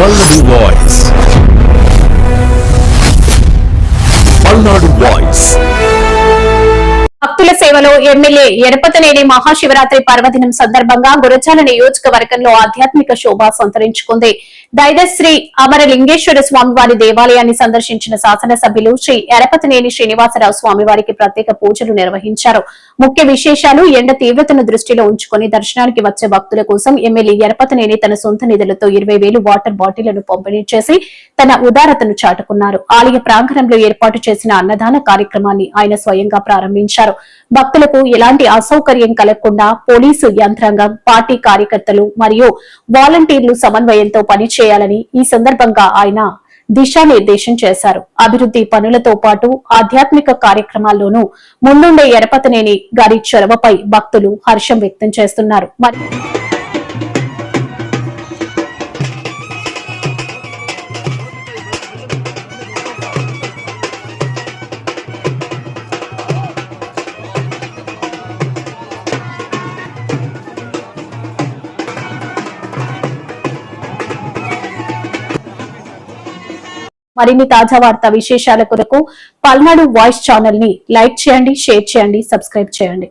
పల్లవి voice. Palnadu voice. భక్తుల సేవలో MLA ఎడపతనేని Mahashivratri పర్వదినం సందర్భంగా గురజాల నియోజకవర్గంలో ఆధ్యాత్మిక శోభ సంతరించుకుంది. దైదశ్రీ అమరలింగేశ్వర స్వామివారి దేవాలయాన్ని సందర్శించిన శాసనసభ్యులు శ్రీ ఎడపతనేని శ్రీనివాసరావు స్వామివారికి ప్రత్యేక పూజలు నిర్వహించారు. ముఖ్య విశేషాలు ఎండ తీవ్రతను దృష్టిలో ఉంచుకుని దర్శనానికి వచ్చే భక్తుల కోసం ఎమ్మెల్యే ఎడపతనేని తన సొంత నిధులతో ఇరవై వేలు వాటర్ బాటిళ్ళను పంపిణీ చేసి తన ఉదారతను చాటుకున్నారు. ఆలయ ప్రాంగణంలో ఏర్పాటు చేసిన అన్నదాన కార్యక్రమాన్ని ఆయన స్వయంగా ప్రారంభించారు. భక్తులకు ఎలాంటి అసౌకర్యం కలగకుండా పోలీసు యంత్రాంగం పార్టీ కార్యకర్తలు మరియు వాలంటీర్లు సమన్వయంతో పనిచేయాలని ఈ సందర్భంగా ఆయన దిశానిర్దేశం చేశారు. అభివృద్ధి పనులతో పాటు ఆధ్యాత్మిక కార్యక్రమాల్లోనూ ముందుండే ఎరపతనేని గారి చొరవపై భక్తులు హర్షం వ్యక్తం చేస్తున్నారు. మరి మరిన్ని తాజా వార్తా విశేషాల కొరకు పల్నాడు వాయిస్ ఛానల్ని లైక్ చేయండి షేర్ చేయండి సబ్స్క్రైబ్ చేయండి.